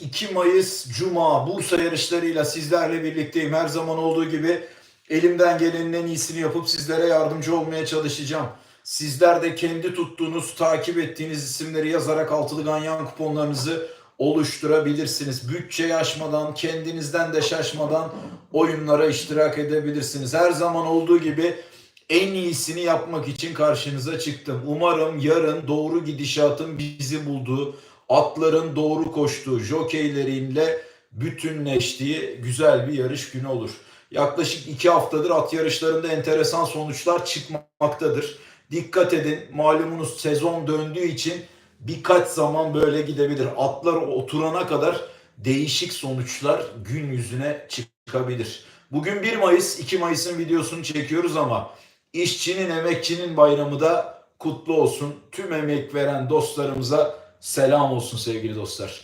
2 Mayıs Cuma Bursa yarışlarıyla sizlerle birlikteyim. Her zaman olduğu gibi elimden gelenin en iyisini yapıp sizlere yardımcı olmaya çalışacağım. Sizler de kendi tuttuğunuz, takip ettiğiniz isimleri yazarak altılı ganyan kuponlarınızı oluşturabilirsiniz. Bütçeyi aşmadan, kendinizden de şaşmadan oyunlara iştirak edebilirsiniz. Her zaman olduğu gibi en iyisini yapmak için karşınıza çıktım. Umarım yarın doğru gidişatın bizi bulduğu, atların doğru koştuğu, jokeyleriyle bütünleştiği güzel bir yarış günü olur. Yaklaşık iki haftadır at yarışlarında enteresan sonuçlar çıkmaktadır. Dikkat edin malumunuz sezon döndüğü için birkaç zaman böyle gidebilir. Atlar oturana kadar değişik sonuçlar gün yüzüne çıkabilir. Bugün 1 Mayıs, 2 Mayıs'ın videosunu çekiyoruz ama işçinin, emekçinin bayramı da kutlu olsun. Tüm emek veren dostlarımıza selam olsun sevgili dostlar.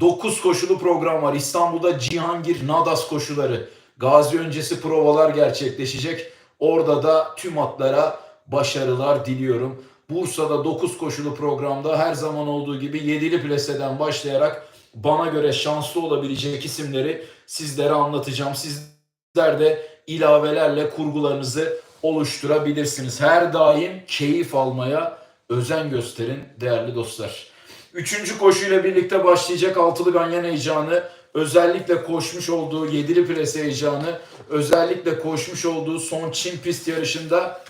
9 koşulu program var. İstanbul'da Cihangir Nadas koşuları, Gazi öncesi provalar gerçekleşecek. Orada da tüm atlara başarılar diliyorum. Bursa'da 9 koşulu programda her zaman olduğu gibi 7'li plaseden başlayarak bana göre şanslı olabilecek isimleri sizlere anlatacağım. Sizler de ilavelerle kurgularınızı oluşturabilirsiniz. Her daim keyif almaya özen gösterin değerli dostlar. Üçüncü koşuyla birlikte başlayacak altılı ganyan heyecanı, özellikle koşmuş olduğu yedili plase heyecanı, özellikle koşmuş olduğu son Çin pist yarışında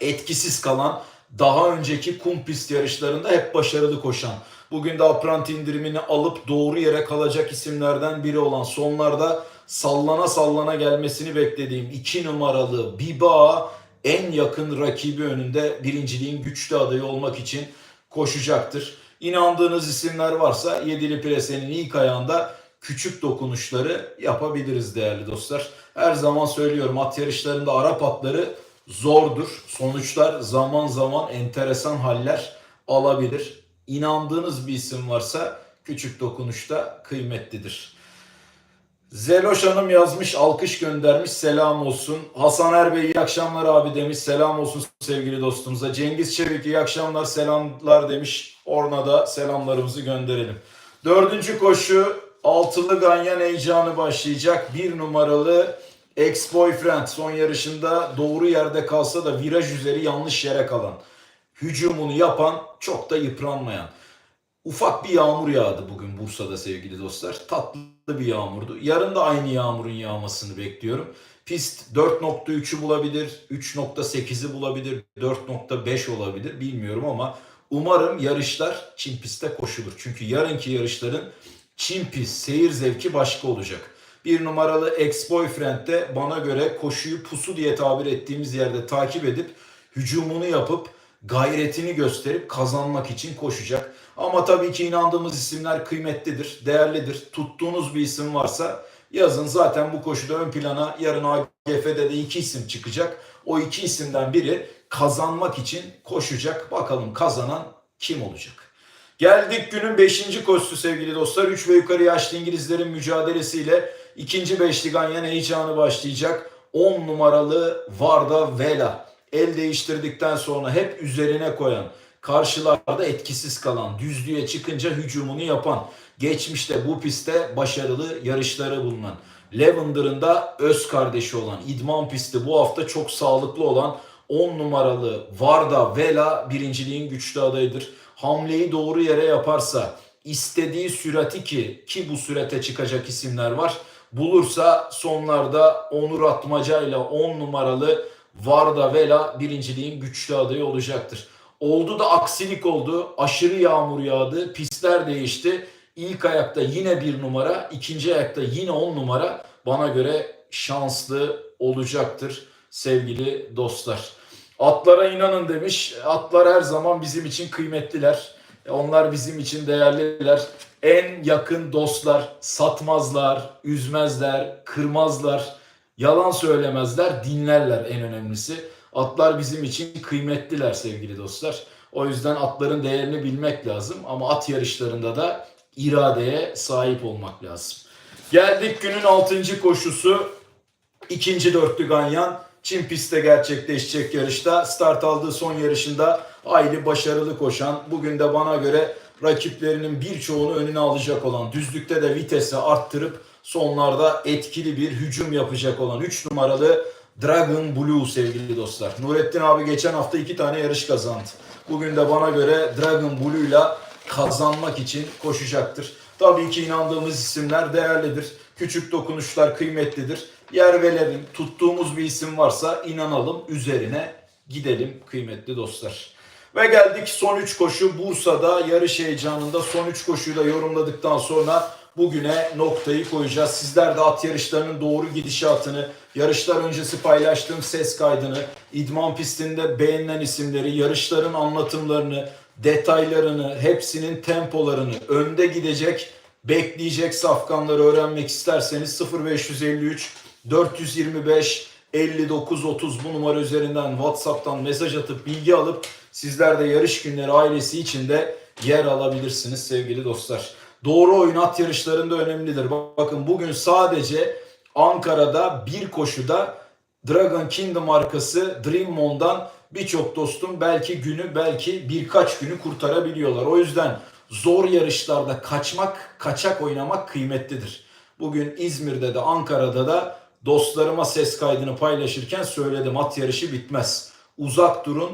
etkisiz kalan, daha önceki kum pist yarışlarında hep başarılı koşan, bugün de apranti indirimini alıp doğru yere kalacak isimlerden biri olan sonlarda sallana sallana gelmesini beklediğim 2 numaralı Biba en yakın rakibi önünde birinciliğin güçlü adayı olmak için koşacaktır. İnandığınız isimler varsa yedili presenin ilk ayağında küçük dokunuşları yapabiliriz değerli dostlar. Her zaman söylüyorum at yarışlarında Arap atları zordur. Sonuçlar zaman zaman enteresan haller alabilir. İnandığınız bir isim varsa küçük dokunuşta kıymetlidir. Zeloş Hanım yazmış, alkış göndermiş, selam olsun. Hasan Erbey iyi akşamlar abi demiş, selam olsun sevgili dostumuza. Cengiz Çevik iyi akşamlar, selamlar demiş. Orna da selamlarımızı gönderelim. Dördüncü koşu, altılı ganyan heyecanı başlayacak. Bir numaralı ex-boyfriend son yarışında doğru yerde kalsa da viraj üzeri yanlış yere kalan. Hücumunu yapan, çok da yıpranmayan. Ufak bir yağmur yağdı bugün Bursa'da sevgili dostlar. Tatlı bir yağmurdu. Yarın da aynı yağmurun yağmasını bekliyorum. Pist 4.3'ü bulabilir, 3.8'i bulabilir, 4.5 olabilir bilmiyorum ama umarım yarışlar Çin pistte koşulur. Çünkü yarınki yarışların Çin pist seyir zevki başka olacak. Bir numaralı ex-boyfriend de bana göre koşuyu pusu diye tabir ettiğimiz yerde takip edip hücumunu yapıp gayretini gösterip kazanmak için koşacak. Ama tabii ki inandığımız isimler kıymetlidir, değerlidir. Tuttuğunuz bir isim varsa yazın zaten bu koşuda ön plana yarın AGF'de de iki isim çıkacak. O iki isimden biri kazanmak için koşacak. Bakalım kazanan kim olacak? Geldik günün 5. koşusu sevgili dostlar. 3 ve yukarı yaşlı İngilizlerin mücadelesiyle ikinci beşli ganyan heyecanı başlayacak. 10 numaralı Varda Vela. El değiştirdikten sonra hep üzerine koyan, karşılarda etkisiz kalan, düzlüğe çıkınca hücumunu yapan, geçmişte bu pistte başarılı yarışları bulunan, Lavender'ın da öz kardeşi olan, idman pisti bu hafta çok sağlıklı olan 10 numaralı Varda Vela birinciliğin güçlü adayıdır. Hamleyi doğru yere yaparsa, istediği sürati ki ki bu sürete çıkacak isimler var. Bulursa sonlarda Onur Atmaca ile 10 numaralı Varda Vela birinciliğin güçlü adayı olacaktır. Oldu da aksilik oldu. Aşırı yağmur yağdı. Pistler değişti. İlk ayakta yine bir numara. ikinci ayakta yine on numara. Bana göre şanslı olacaktır sevgili dostlar. Atlara inanın demiş. Atlar her zaman bizim için kıymetliler. Onlar bizim için değerliler. En yakın dostlar satmazlar, üzmezler, kırmazlar. Yalan söylemezler, dinlerler en önemlisi. Atlar bizim için kıymetliler sevgili dostlar. O yüzden atların değerini bilmek lazım ama at yarışlarında da iradeye sahip olmak lazım. Geldik günün 6. koşusu. İkinci dörtlü Ganyan Çin pistte gerçekleşecek yarışta start aldığı son yarışında hayli başarılı koşan bugün de bana göre rakiplerinin birçoğunu önüne alacak olan, düzlükte de vitesi arttırıp sonlarda etkili bir hücum yapacak olan 3 numaralı Dragon Blue sevgili dostlar. Nurettin abi geçen hafta iki tane yarış kazandı. Bugün de bana göre Dragon Blue ile kazanmak için koşacaktır. Tabii ki inandığımız isimler değerlidir. Küçük dokunuşlar kıymetlidir. Yer verelim. Tuttuğumuz bir isim varsa inanalım. Üzerine gidelim kıymetli dostlar. Ve geldik son 3 koşu Bursa'da yarış heyecanında son 3 koşuyu da yorumladıktan sonra bugüne noktayı koyacağız. Sizler de at yarışlarının doğru gidişatını, yarışlar öncesi paylaştığım ses kaydını, idman pistinde beğenilen isimleri, yarışların anlatımlarını, detaylarını, hepsinin tempolarını, önde gidecek, bekleyecek safkanları öğrenmek isterseniz 0553 425 5930 bu numara üzerinden WhatsApp'tan mesaj atıp bilgi alıp sizler de yarış günleri ailesi içinde yer alabilirsiniz sevgili dostlar. Doğru oyun at yarışlarında önemlidir. Bakın bugün sadece Ankara'da bir koşuda Dragon Kingdom markası Dream On'dan birçok dostum belki günü belki birkaç günü kurtarabiliyorlar. O yüzden zor yarışlarda kaçmak, kaçak oynamak kıymetlidir. Bugün İzmir'de de Ankara'da da dostlarıma ses kaydını paylaşırken söyledim at yarışı bitmez. Uzak durun.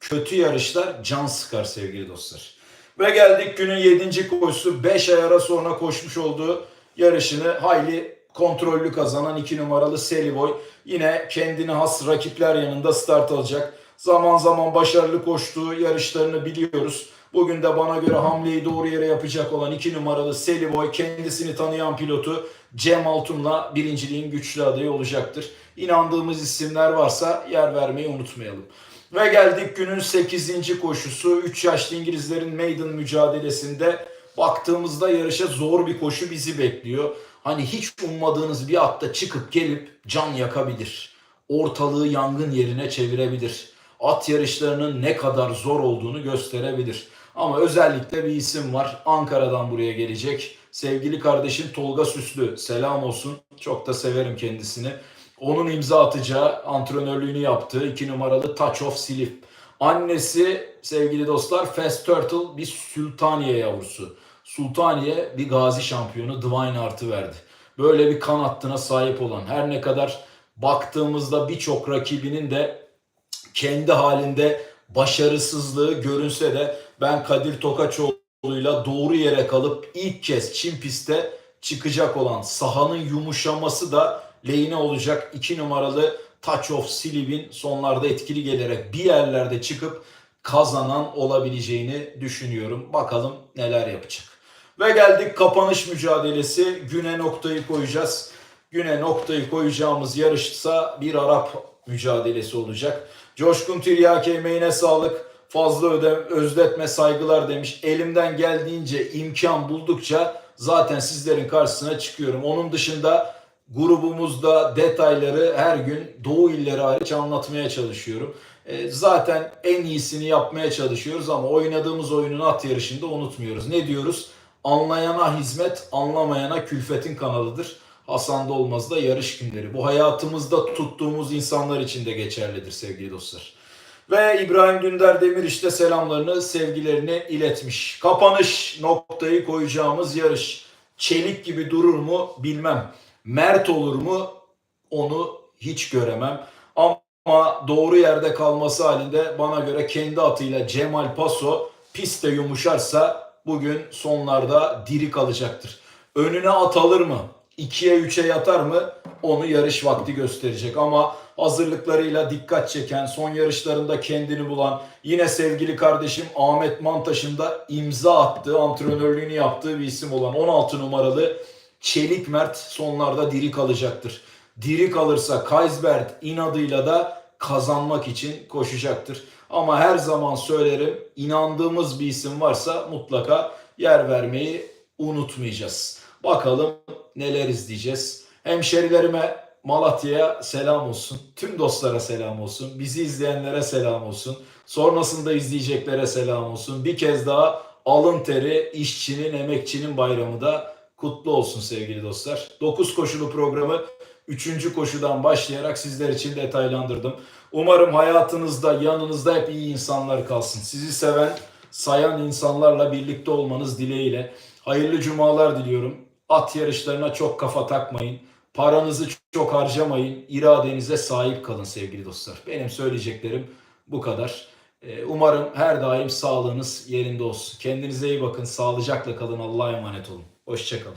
Kötü yarışlar can sıkar sevgili dostlar. Ve geldik günün 7. koşusu 5 ay ara sonra koşmuş olduğu yarışını hayli kontrollü kazanan 2 numaralı Seliboy. Yine kendine has rakipler yanında start alacak. Zaman zaman başarılı koştuğu yarışlarını biliyoruz. Bugün de bana göre hamleyi doğru yere yapacak olan 2 numaralı Seliboy kendisini tanıyan pilotu Cem Altun'la birinciliğin güçlü adayı olacaktır. İnandığımız isimler varsa yer vermeyi unutmayalım. Ve geldik günün 8. koşusu. 3 yaşlı İngilizlerin maiden mücadelesinde baktığımızda yarışa zor bir koşu bizi bekliyor. Hani hiç ummadığınız bir atta çıkıp gelip can yakabilir. Ortalığı yangın yerine çevirebilir. At yarışlarının ne kadar zor olduğunu gösterebilir. Ama özellikle bir isim var. Ankara'dan buraya gelecek. Sevgili kardeşim Tolga Süslü. Selam olsun. Çok da severim kendisini. Onun imza atacağı antrenörlüğünü yaptığı 2 numaralı Touch of Slip. Annesi sevgili dostlar Fast Turtle bir Sultaniye yavrusu. Sultaniye bir gazi şampiyonu Divine Art'ı verdi. Böyle bir kan hattına sahip olan her ne kadar baktığımızda birçok rakibinin de kendi halinde başarısızlığı görünse de ben Kadir Tokaçoğlu'yla doğru yere kalıp ilk kez Çin pistte çıkacak olan sahanın yumuşaması da lehine olacak 2 numaralı Touch of Slip'in sonlarda etkili gelerek bir yerlerde çıkıp kazanan olabileceğini düşünüyorum. Bakalım neler yapacak. Ve geldik kapanış mücadelesi. Güne noktayı koyacağız. Güne noktayı koyacağımız yarışsa bir Arap mücadelesi olacak. Coşkun Tiryaki emeğine sağlık. Fazla öde, özletme saygılar demiş. Elimden geldiğince imkan buldukça zaten sizlerin karşısına çıkıyorum. Onun dışında grubumuzda detayları her gün Doğu illeri hariç anlatmaya çalışıyorum. E, zaten en iyisini yapmaya çalışıyoruz ama oynadığımız oyunun at yarışında unutmuyoruz. Ne diyoruz? Anlayana hizmet, anlamayana külfetin kanalıdır. Hasan Dolmaz da yarış günleri. Bu hayatımızda tuttuğumuz insanlar için de geçerlidir sevgili dostlar. Ve İbrahim Dündar Demir işte selamlarını, sevgilerini iletmiş. Kapanış noktayı koyacağımız yarış. Çelik gibi durur mu bilmem. Mert olur mu onu hiç göremem. Ama doğru yerde kalması halinde bana göre kendi atıyla Cemal Paso pistte yumuşarsa bugün sonlarda diri kalacaktır. Önüne at alır mı? 2'ye 3'e yatar mı? Onu yarış vakti gösterecek ama hazırlıklarıyla dikkat çeken, son yarışlarında kendini bulan, yine sevgili kardeşim Ahmet Mantaş'ın da imza attığı, antrenörlüğünü yaptığı bir isim olan 16 numaralı Çelik Mert sonlarda diri kalacaktır. Diri kalırsa Kaysbert inadıyla da kazanmak için koşacaktır. Ama her zaman söylerim inandığımız bir isim varsa mutlaka yer vermeyi unutmayacağız. Bakalım neler izleyeceğiz. Hemşerilerime Malatya'ya selam olsun. Tüm dostlara selam olsun. Bizi izleyenlere selam olsun. Sonrasında izleyeceklere selam olsun. Bir kez daha alın teri işçinin, emekçinin bayramı da kutlu olsun sevgili dostlar. 9 koşulu programı 3. koşudan başlayarak sizler için detaylandırdım. Umarım hayatınızda, yanınızda hep iyi insanlar kalsın. Sizi seven, sayan insanlarla birlikte olmanız dileğiyle. Hayırlı cumalar diliyorum. At yarışlarına çok kafa takmayın. Paranızı çok harcamayın. İradenize sahip kalın sevgili dostlar. Benim söyleyeceklerim bu kadar. Ee, Umarım her daim sağlığınız yerinde olsun. Kendinize iyi bakın. Sağlıcakla kalın. Allah'a emanet olun. Hoşçakalın.